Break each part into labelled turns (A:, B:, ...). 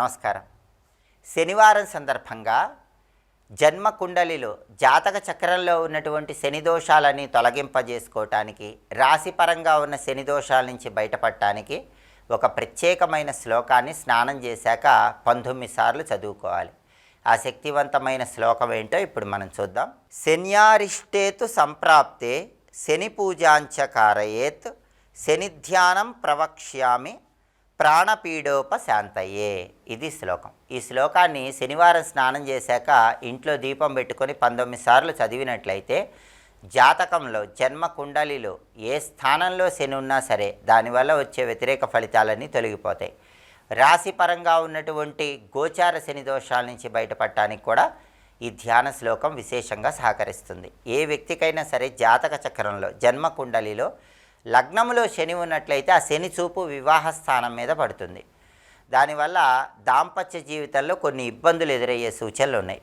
A: నమస్కారం. శనివారం సందర్భంగా జన్మ కుండలిలో జాతక చక్రంలో ఉన్నటువంటి శని దోషాలని తొలగింపజేసుకోవటానికి రాశిపరంగా ఉన్న శని దోషాల నుంచి బయటపడటానికి ఒక ప్రత్యేకమైన శ్లోకాన్ని స్నానం చేశాక పంతొమ్మిది సార్లు చదువుకోవాలి. ఆ శక్తివంతమైన శ్లోకం ఏంటో ఇప్పుడు మనం చూద్దాం. శన్యారిష్టేతు సంప్రాప్తే శని పూజాంచకారయేత్ శని ధ్యానం ప్రవక్ష్యామి ప్రాణపీడోపశాంతయే ఇది శ్లోకం. ఈ శ్లోకాన్ని శనివారం స్నానం చేశాక ఇంట్లో దీపం పెట్టుకొని పంతొమ్మిది సార్లు చదివినట్లయితే జాతకంలో జన్మ కుండలిలో ఏ స్థానంలో శని ఉన్నా సరే దానివల్ల వచ్చే వ్యతిరేక ఫలితాలన్నీ తొలగిపోతాయి. రాశిపరంగా ఉన్నటువంటి గోచార శని దోషాల నుంచి బయటపడటానికి కూడా ఈ ధ్యాన శ్లోకం విశేషంగా సహకరిస్తుంది. ఏ వ్యక్తికైనా సరే జాతక చక్రంలో జన్మ కుండలిలో లగ్నములో శని ఉన్నట్లయితే ఆ శని చూపు వివాహ స్థానం మీద పడుతుంది. దానివల్ల దాంపత్య జీవితంలో కొన్ని ఇబ్బందులు ఎదురయ్యే సూచనలు ఉన్నాయి.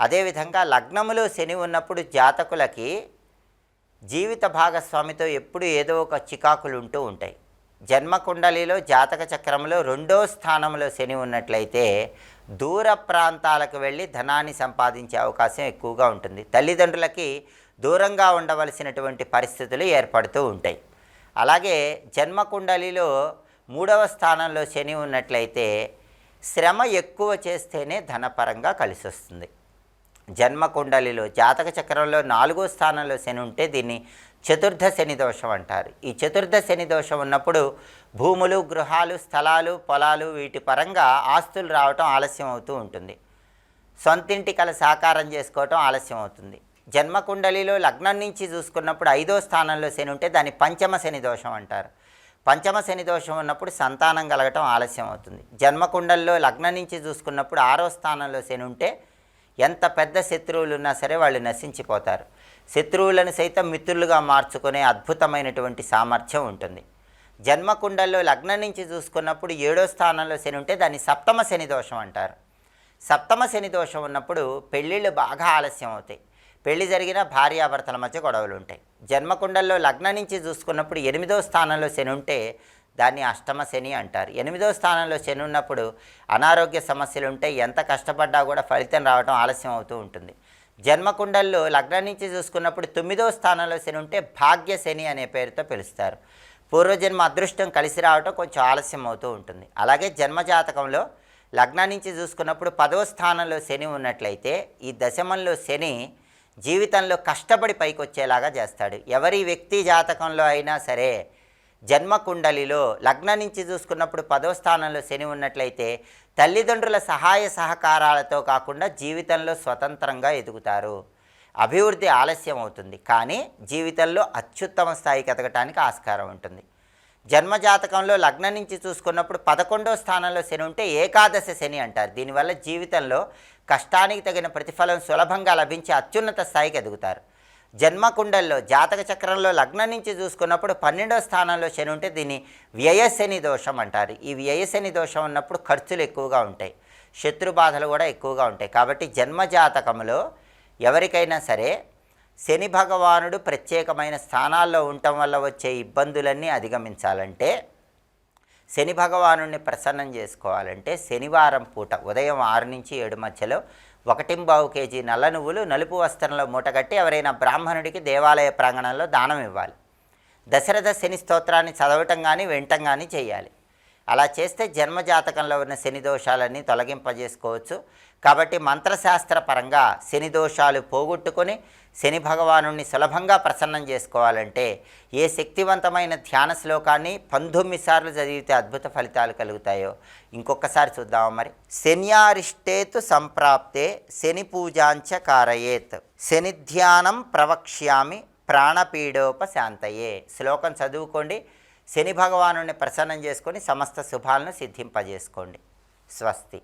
A: అదేవిధంగా లగ్నములో శని ఉన్నప్పుడు జాతకులకి జీవిత భాగస్వామితో ఎప్పుడు ఏదో ఒక చికాకులు ఉంటూ ఉంటాయి. జన్మకుండలిలో జాతక చక్రంలో రెండో స్థానంలో శని ఉన్నట్లయితే దూర ప్రాంతాలకు వెళ్ళి ధనాన్ని సంపాదించే అవకాశం ఎక్కువగా ఉంటుంది. తల్లిదండ్రులకి దూరంగా ఉండవలసినటువంటి పరిస్థితులు ఏర్పడుతూ ఉంటాయి. అలాగే జన్మకుండలిలో మూడవ స్థానంలో శని ఉన్నట్లయితే శ్రమ ఎక్కువ చేస్తేనే ధనపరంగా కలిసి వస్తుంది జన్మకుండలిలో జాతక చక్రంలో నాలుగో స్థానంలో శని ఉంటే దీన్ని చతుర్థ శని దోషం అంటారు. ఈ చతుర్థ శని దోషం ఉన్నప్పుడు భూములు గృహాలు స్థలాలు పొలాలు వీటి పరంగా ఆస్తులు రావటం ఆలస్యం అవుతూ ఉంటుంది. సొంతింటి కల సాకారం చేసుకోవటం ఆలస్యం అవుతుంది. జన్మకుండలిలో లగ్నం నుంచి చూసుకున్నప్పుడు ఐదో స్థానంలో శని ఉంటే దాన్ని పంచమ శని దోషం అంటారు. పంచమ శని దోషం ఉన్నప్పుడు సంతానం కలగటం ఆలస్యం అవుతుంది. జన్మకుండల్లో లగ్నం నుంచి చూసుకున్నప్పుడు ఆరో స్థానంలో శని ఉంటే ఎంత పెద్ద శత్రువులు ఉన్నా సరే వాళ్ళు నశించిపోతారు. శత్రువులను సైతం మిత్రులుగా మార్చుకునే అద్భుతమైనటువంటి సామర్థ్యం ఉంటుంది. జన్మకుండల్లో లగ్నం నుంచి చూసుకున్నప్పుడు ఏడో స్థానంలో శని ఉంటే దాన్ని సప్తమ శని దోషం అంటారు. సప్తమ శని దోషం ఉన్నప్పుడు పెళ్ళిళ్ళు బాగా ఆలస్యం అవుతాయి. పెళ్ళి జరిగిన భార్యాభర్తల మధ్య గొడవలు ఉంటాయి జన్మకుండల్లో లగ్నం నుంచి చూసుకున్నప్పుడు ఎనిమిదో స్థానంలో శని ఉంటే దాన్ని అష్టమ శని అంటారు. ఎనిమిదో స్థానంలో శని ఉన్నప్పుడు అనారోగ్య సమస్యలు ఉంటే ఎంత కష్టపడ్డా కూడా ఫలితం రావడం ఆలస్యం అవుతూ ఉంటుంది. జన్మకుండల్లో లగ్నం నుంచి చూసుకున్నప్పుడు తొమ్మిదో స్థానంలో శని ఉంటే భాగ్య శని అనే పేరుతో పిలుస్తారు. పూర్వజన్మ అదృష్టం కలిసి రావటం కొంచెం ఆలస్యం అవుతూ ఉంటుంది. అలాగే జన్మజాతకంలో లగ్నం నుంచి చూసుకున్నప్పుడు పదవ స్థానంలో శని ఉన్నట్లయితే ఈ దశమంలో శని జీవితంలో కష్టపడి పైకి వచ్చేలాగా చేస్తాడు. ఎవరి వ్యక్తి జాతకంలో అయినా సరే జన్మకుండలిలో లగ్నం నుంచి చూసుకున్నప్పుడు పదో స్థానంలో శని ఉన్నట్లయితే తల్లిదండ్రుల సహాయ సహకారాలతో కాకుండా జీవితంలో స్వతంత్రంగా ఎదుగుతారు. అభివృద్ధి ఆలస్యం అవుతుంది కానీ జీవితంలో అత్యుత్తమ స్థాయికి ఎదగటానికి ఆస్కారం ఉంటుంది. జన్మజాతకంలో లగ్నం నుంచి చూసుకున్నప్పుడు పదకొండో స్థానంలో శని ఉంటే ఏకాదశ శని అంటారు. దీనివల్ల జీవితంలో కష్టానికి తగిన ప్రతిఫలం సులభంగా లభించి అత్యున్నత స్థాయికి ఎదుగుతారు. జన్మకుండల్లో జాతక చక్రంలో లగ్నం నుంచి చూసుకున్నప్పుడు పన్నెండో స్థానంలో శని ఉంటే దీన్ని వ్యయశని దోషం అంటారు. ఈ వ్యయశని దోషం ఉన్నప్పుడు ఖర్చులు ఎక్కువగా ఉంటాయి. శత్రు బాధలు కూడా ఎక్కువగా ఉంటాయి. కాబట్టి జన్మజాతకంలో ఎవరికైనా సరే శని భగవానుడు ప్రత్యేకమైన స్థానాల్లో ఉండటం వల్ల వచ్చే ఇబ్బందులన్నీ అధిగమించాలంటే శని భగవానుడిని ప్రసన్నం చేసుకోవాలంటే శనివారం పూట ఉదయం ఆరు నుంచి ఏడు మధ్యలో ఒకటింబావు కేజీ నల్ల నువ్వులు నలుపు వస్త్రంలో మూటగట్టి ఎవరైనా బ్రాహ్మణుడికి దేవాలయ ప్రాంగణంలో దానం ఇవ్వాలి. దశరథ శని స్తోత్రాన్ని చదవటం కానీ వినటం కానీ చేయాలి. అలా చేస్తే జన్మజాతకంలో ఉన్న శని దోషాలన్నీ తొలగింపజేసుకోవచ్చు. కాబట్టి మంత్రశాస్త్ర పరంగా శని దోషాలు పోగొట్టుకొని శని భగవాను సులభంగా ప్రసన్నం చేసుకోవాలంటే ఏ శక్తివంతమైన ధ్యాన శ్లోకాన్ని పంతొమ్మిది సార్లు చదివితే అద్భుత ఫలితాలు కలుగుతాయో ఇంకొకసారి చూద్దామా మరి. శన్యారిష్టేతు సంప్రాప్తే శని పూజాంచ కారయేత్. శని ధ్యానం ప్రవక్ష్యామి ప్రాణపీడోపశాంతయే. శ్లోకం చదువుకోండి. శని భగవాను ప్రసన్నం చేసుకొని సమస్త శుభాలను సిద్ధింపజేసుకోండి. స్వస్తి.